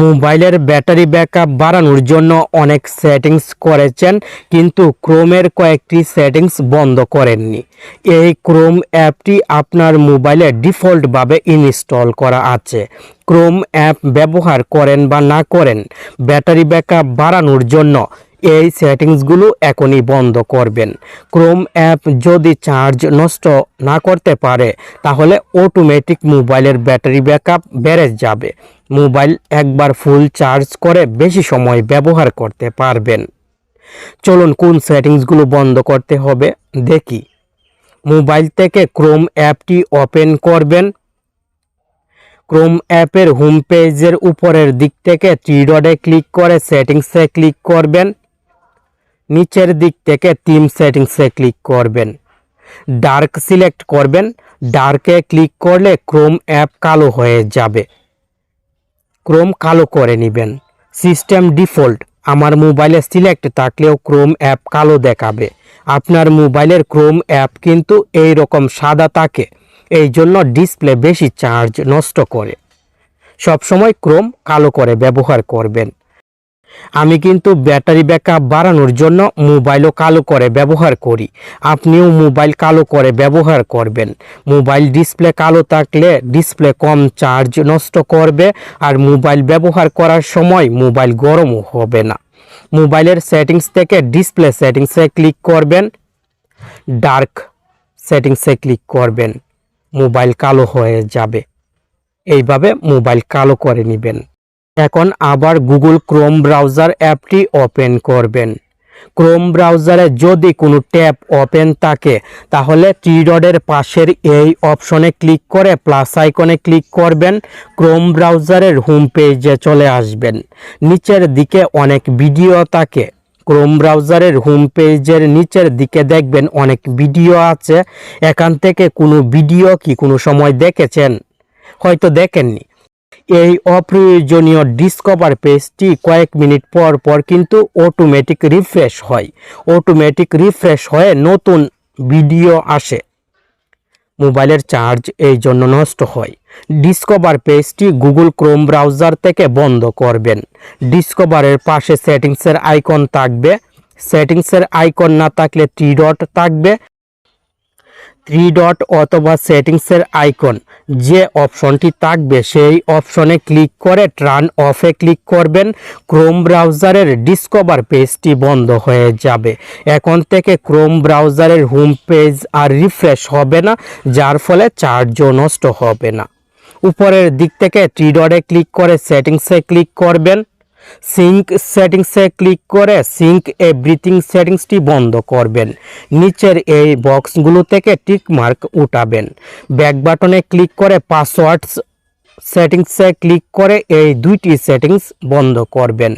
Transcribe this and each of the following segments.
মোবাইলের battery backup বাড়ানোর জন্য অনেক সেটিংস করেছেন, কিন্তু ক্রোমের কয়েকটি সেটিংস বন্ধ করেননি। এই ক্রোম অ্যাপটি আপনার মোবাইলে ডিফল্টভাবে ইনস্টল করা আছে। ক্রোম অ্যাপ ব্যবহার করেন বা না করেন, ব্যাটারি ব্যাকআপ বাড়ানোর জন্য এই সেটিংসগুলো এখনই বন্ধ করবেন। ক্রোম অ্যাপ যদি চার্জ নষ্ট না করতে পারে, তাহলে অটোমেটিক মোবাইলের ব্যাটারি ব্যাকআপ বেড়ে যাবে। মোবাইল একবার ফুল চার্জ করে বেশি সময় ব্যবহার করতে পারবেন। চলুন কোন সেটিংসগুলো বন্ধ করতে হবে দেখি। মোবাইল থেকে ক্রোম অ্যাপটি ওপেন করবেন। ক্রোম অ্যাপের হোম পেজের উপরের দিক থেকে থ্রি ডটে ক্লিক করে সেটিংসে ক্লিক করবেন। নিচের দিক থেকে থিম সেটিংসে ক্লিক করবেন। ডার্ক সিলেক্ট করবেন। ডার্কে ক্লিক করলে ক্রোম অ্যাপ কালো হয়ে যাবে। ক্রোম কালো করে নেবেন। System default. আমার মোবাইলে সিলেক্ট থাকলেও ক্রোম অ্যাপ কালো দেখাবে। আপনার মোবাইলের ক্রোম অ্যাপ কিন্তু এই রকম সাদা থাকে। এই জন্য ডিসপ্লে বেশি চার্জ নষ্ট করে। সবসময় ক্রোম কালো করে ব্যবহার করবেন। আমি কিন্তু ব্যাটারি ব্যাকআপ বাড়ানোর জন্য মোবাইলও কালো করে ব্যবহার করি। আপনিও মোবাইল কালো করে ব্যবহার করবেন। মোবাইল ডিসপ্লে কালো থাকলে ডিসপ্লে কম চার্জ নষ্ট করবে আর মোবাইল ব্যবহার করার সময় মোবাইল গরমও হবে না। মোবাইলের সেটিংস থেকে ডিসপ্লে সেটিংসে ক্লিক করবেন। ডার্ক সেটিংসে ক্লিক করবেন। মোবাইল কালো হয়ে যাবে। এইভাবে মোবাইল কালো করে নেবেন। এখন আবার গুগল ক্রোম ব্রাউজার অ্যাপটি ওপেন করবেন। ক্রোম ব্রাউজারে যদি কোনো ট্যাব ওপেন থাকে, তাহলে ডটের পাশের এই অপশনে ক্লিক করে প্লাস আইকনে ক্লিক করবেন। ক্রোম ব্রাউজারের হোম পেজে চলে আসবেন। নিচের দিকে অনেক ভিডিও থাকে। ক্রোম ব্রাউজারের হোম পেজের নিচের দিকে দেখবেন অনেক ভিডিও আছে। এখান থেকে কোনো ভিডিও কি কোনো সময় দেখেছেন? হয়তো দেখেননি। এই অপ্রয়োজনীয় ডিসকভার পেজটি কয়েক মিনিট পর পর কিন্তু অটোমেটিক রিফ্রেশ হয়। অটোমেটিক রিফ্রেশ হয়ে নতুন ভিডিও আসে। মোবাইলের চার্জ এই জন্য নষ্ট হয়। ডিসকভার পেজটি গুগল ক্রোম ব্রাউজার থেকে বন্ধ করবেন। ডিসকভারের পাশে সেটিংসের আইকন থাকবে। সেটিংসের আইকন না থাকলে থ্রি ডট থাকবে। থ্রি ডট অথবা সেটিংসের আইকন যে অপশনটি থাকবে, সেই অপশনে ক্লিক করে ট্রান অফে ক্লিক করবেন। ক্রোম ব্রাউজারের ডিসকভার পেজটি বন্ধ হয়ে যাবে। এখন থেকে ক্রোম ব্রাউজারের হোম পেজ আর রিফ্রেশ হবে না, যার ফলে চার্জও নষ্ট হবে না। উপরের দিক থেকে থ্রি ডটে ক্লিক করে সেটিংসে ক্লিক করবেন। সিঙ্ক সেটিংসে ক্লিক করে সিঙ্ক এভরিথিং সেটিংসটি বন্ধ করবেন। নিচের এই বক্সগুলো থেকে টিক মার্ক উঠাবেন। ব্যাক বাটনে ক্লিক করে পাসওয়ার্ডস সেটিংসে ক্লিক করে এই দুইটি সেটিংস বন্ধ করবেন।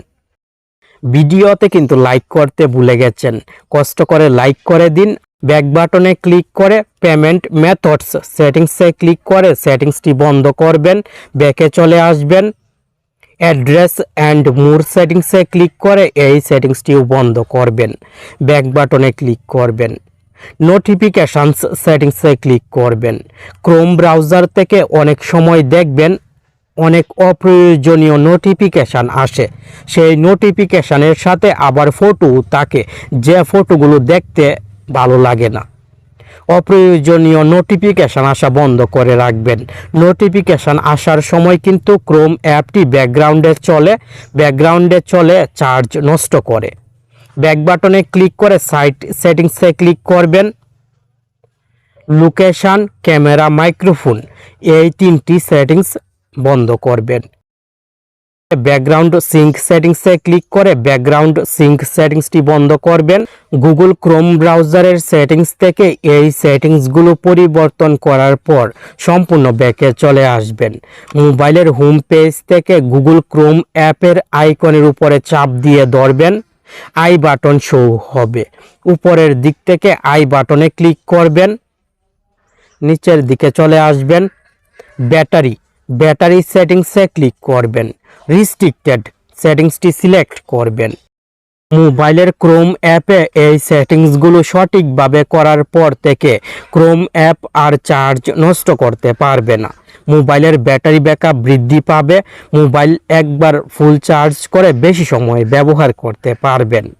ভিডিওতে কিন্তু লাইক করতে ভুলে গেছেন। কষ্ট করে লাইক করে দিন। ব্যাক বাটনে ক্লিক করে পেমেন্ট মেথডস সেটিংসে ক্লিক করে সেটিংসটি বন্ধ করবেন। ব্যাকে চলে আসবেন। অ্যাড্রেস অ্যান্ড মোর সেটিংসে ক্লিক করে এই সেটিংসটিও বন্ধ করবেন। ব্যাক বাটনে ক্লিক করবেন। নোটিফিকেশানস সেটিংসে ক্লিক করবেন। ক্রোম ব্রাউজার থেকে অনেক সময় দেখবেন অনেক অপ্রয়োজনীয় নোটিফিকেশান আসে। সেই নোটিফিকেশানের সাথে আবার ফটো থাকে। যে ফটোগুলো দেখতে ভালো লাগে না। অপ্রয়োজনীয় নোটিফিকেশান আসা বন্ধ করে রাখবেন। নোটিফিকেশান আসার সময় কিন্তু ক্রোম অ্যাপটি ব্যাকগ্রাউন্ডে চলে ব্যাকগ্রাউন্ডে চলে চার্জ নষ্ট করে। ব্যাক বাটনে ক্লিক করে সাইট সেটিংসে ক্লিক করবেন। লোকেশান ক্যামেরা মাইক্রোফোন এই তিনটি সেটিংস বন্ধ করবেন। ব্যাকগ্রাউন্ড সিঙ্ক সেটিংসে ক্লিক করে ব্যাকগ্রাউন্ড সিঙ্ক সেটিংসটি বন্ধ করবেন। গুগল ক্রোম ব্রাউজারের সেটিংস থেকে এই সেটিংসগুলো পরিবর্তন করার পর সম্পূর্ণ ব্যাকে চলে আসবেন। মোবাইলের হোম পেজ থেকে গুগল ক্রোম অ্যাপের আইকনের উপরে চাপ দিয়ে ধরবেন। আই বাটন শো হবে। উপরের দিক থেকে আই বাটনে ক্লিক করবেন। নিচের দিকে চলে আসবেন। ব্যাটারি ব্যাটারি সেটিংসে ক্লিক করবেন। রিস্ট্রিক্টেড সেটিংসটি সিলেক্ট করবেন। মোবাইলের ক্রোম অ্যাপে এই সেটিংসগুলো সঠিকভাবে করার পর থেকে ক্রোম অ্যাপ আর চার্জ নষ্ট করতে পারবে না। মোবাইলের ব্যাটারি ব্যাকআপ বৃদ্ধি পাবে, মোবাইল একবার ফুল চার্জ করে বেশি সময় ব্যবহার করতে পারবেন।